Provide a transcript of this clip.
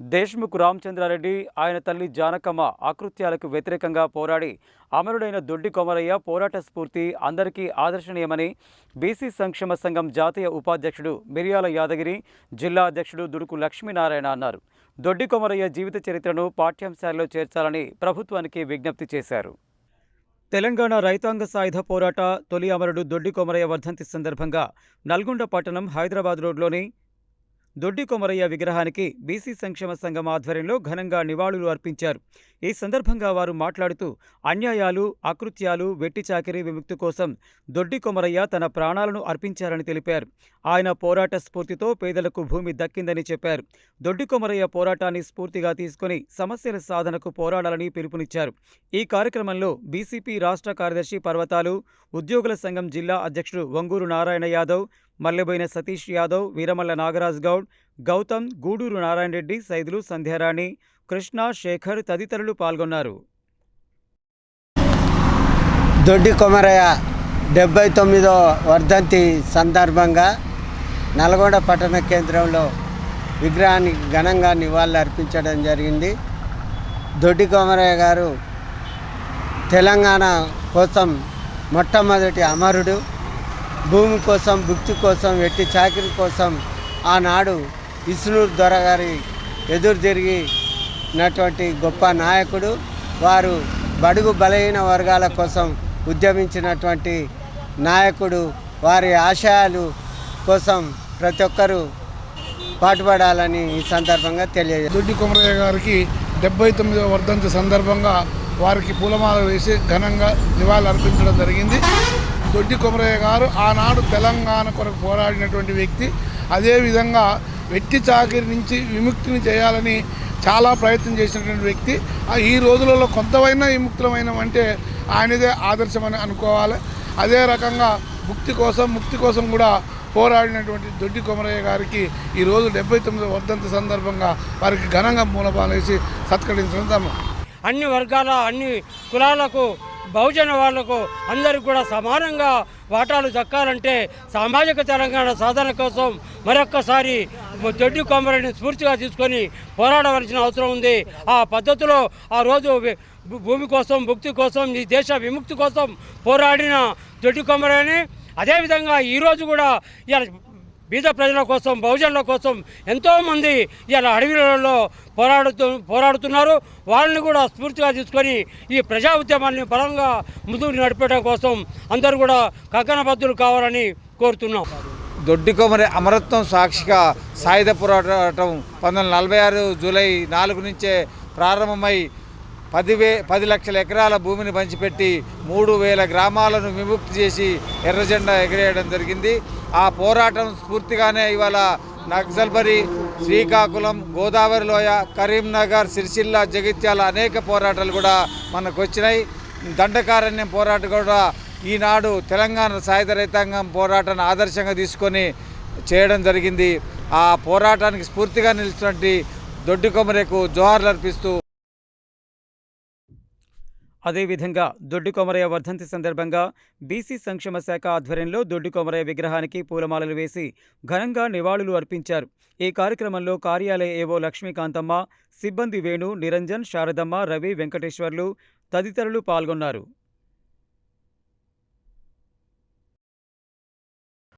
దేశ్ముఖ్ రామచంద్రారెడ్డి ఆయన తల్లి జానకమ్మ ఆకృత్యాలకు వ్యతిరేకంగా పోరాడి అమరుడైన దొడ్డి కొమరయ్య పోరాట స్ఫూర్తి అందరికీ ఆదర్శనీయమని బీసీ సంక్షేమ సంఘం జాతీయ ఉపాధ్యక్షుడు మిరియాల యాదగిరి జిల్లా అధ్యక్షుడు దుడుకు లక్ష్మీనారాయణ అన్నారు. దొడ్డి కొమరయ్య జీవిత చరిత్రను పాఠ్యాంశాల్లో చేర్చాలని ప్రభుత్వానికి విజ్ఞప్తి చేశారు. తెలంగాణ రైతాంగ సాయుధ పోరాట తొలి అమరుడు దొడ్డి కొమరయ్య వర్ధంతి సందర్భంగా నల్గొండ పట్టణం హైదరాబాద్ రోడ్లోని దొడ్డి కొమరయ్య విగ్రహానికి బీసీ సంక్షేమ సంఘం ఆధ్వర్యంలో ఘనంగా నివాళులు అర్పించారు. ఈ సందర్భంగా వారు మాట్లాడుతూ అన్యాయాలు అకృత్యాలు వెట్టి చాకిరీ విముక్తి కోసం దొడ్డి కొమరయ్య తన ప్రాణాలను అర్పించారని తెలిపారు. ఆయన పోరాట స్ఫూర్తితో పేదలకు భూమి దక్కిందని చెప్పారు. దొడ్డి కొమరయ్య పోరాటాన్ని స్ఫూర్తిగా తీసుకుని సమస్యల సాధనకు పోరాడాలని పిలుపునిచ్చారు. ఈ కార్యక్రమంలో బీసీపీ రాష్ట్ర కార్యదర్శి పర్వతాలు ఉద్యోగుల సంఘం జిల్లా అధ్యక్షుడు వంగూరు నారాయణ యాదవ్ మల్లెబోయిన సతీష్ యాదవ్ వీరమల్ల నాగరాజ్ గౌడ్ గౌతమ్ గూడూరు నారాయణ రెడ్డి సైదులు సంధ్యారాణి కృష్ణ శేఖర్ తదితరులు పాల్గొన్నారు. దొడ్డి కొమరయ్య డెబ్బై తొమ్మిదో వర్ధంతి సందర్భంగా నల్గొండ పట్టణ కేంద్రంలో విగ్రహానికి ఘనంగా నివాళులు అర్పించడం జరిగింది. దొడ్డి కొమరయ్య గారు తెలంగాణ కోసం మొట్టమొదటి అమరుడు. భూమి కోసం భుక్తి కోసం ఎట్టి చాకరీ కోసం ఆనాడు ఇస్నూర్ దొర గారి ఎదురు తిరిగినటువంటి గొప్ప నాయకుడు వారు బడుగు బలహీన వర్గాల కోసం ఉద్యమించినటువంటి నాయకుడు వారి ఆశయాలు కోసం ప్రతి ఒక్కరూ పాటుపడాలని ఈ సందర్భంగా తెలియజేస్తారు దొడ్డి కుమరయ్య గారికి డెబ్బై తొమ్మిదవ వర్ధంతి సందర్భంగా వారికి పూలమాల వేసి ఘనంగా నివాళులు అర్పించడం జరిగింది. దొడ్డి కొమరయ్య గారు ఆనాడు తెలంగాణ కొరకు పోరాడినటువంటి వ్యక్తి. అదేవిధంగా వెట్టి చాకరి నుంచి విముక్తిని చేయాలని చాలా ప్రయత్నం చేసినటువంటి వ్యక్తి. ఈ రోజులలో కొంతవైనా విముక్తమైన అంటే ఆయనదే ఆదర్శమని అనుకోవాలి. అదే రకంగా ముక్తి కోసం ముక్తి కోసం కూడా పోరాడినటువంటి దొడ్డి కొమరయ్య గారికి ఈరోజు డెబ్బై తొమ్మిది వర్ధంతి సందర్భంగా వారికి ఘనంగా మూలపాలేసి సత్కరించడం తమ అన్ని వర్గాల అన్ని కులాలకు బహుజన వాళ్ళకు అందరికి కూడా సమానంగా వాటాలు దక్కాలంటే సామాజిక తెలంగాణ సాధన కోసం మరొక్కసారి దొడ్డి కొమ్మరిని స్ఫూర్తిగా తీసుకొని పోరాడవలసిన అవసరం ఉంది. ఆ పద్ధతిలో ఆ రోజు భూమి కోసం భుక్తి కోసం ఈ దేశ విముక్తి కోసం పోరాడిన దొడ్డి కొమ్మరని అదేవిధంగా ఈరోజు కూడా ఇలా బీద ప్రజల కోసం బహుజనుల కోసం ఎంతోమంది ఇలా అడవిలలో పోరాడుతూ పోరాడుతున్నారు. వాళ్ళని కూడా స్ఫూర్తిగా తీసుకొని ఈ ప్రజా ఉద్యమాన్ని బలంగా ముందుకు నడిపేయడం కోసం అందరూ కూడా కగ్గనబద్ధులు కావాలని కోరుతున్నాం. దొడ్డికొమరి అమరత్వం సాక్షిగా సాయుధ పోరాటం పంతొమ్మిది నలభై ఆరు జూలై నాలుగు నుంచే ప్రారంభమై పదివే పది లక్షల ఎకరాల భూమిని పంచిపెట్టి మూడు వేల గ్రామాలను విముక్తి చేసి ఎర్రజెండా ఎగరేయడం ఎగిరేయడం జరిగింది. ఆ పోరాటం స్ఫూర్తిగానే ఇవాళ నక్సల్బరి శ్రీకాకుళం గోదావరి లోయ కరీంనగర్ సిరిసిల్ల జగిత్యాల అనేక పోరాటాలు కూడా మనకు వచ్చినాయి. దండకారణ్యం పోరాటం కూడా ఈనాడు తెలంగాణ సాయుధ రైతాంగం పోరాటాన్ని ఆదర్శంగా తీసుకొని చేయడం జరిగింది. ఆ పోరాటానికి స్ఫూర్తిగా నిలిచినటువంటి దొడ్డి కొమరేకు జోహార్లు అర్పిస్తూ అదేవిధంగా దొడ్డుకొమరయ్య వర్ధంతి సందర్భంగా బీసీ సంక్షేమ శాఖ ఆధ్వర్యంలో దొడ్డుకొమరయ్య విగ్రహానికి పూలమాలలు వేసి ఘనంగా నివాళులు అర్పించారు. ఈ కార్యక్రమంలో కార్యాలయ ఏవో లక్ష్మీకాంతమ్మ సిబ్బంది వేణు నిరంజన్ శారదమ్మ రవి వెంకటేశ్వర్లు తదితరులు పాల్గొన్నారు.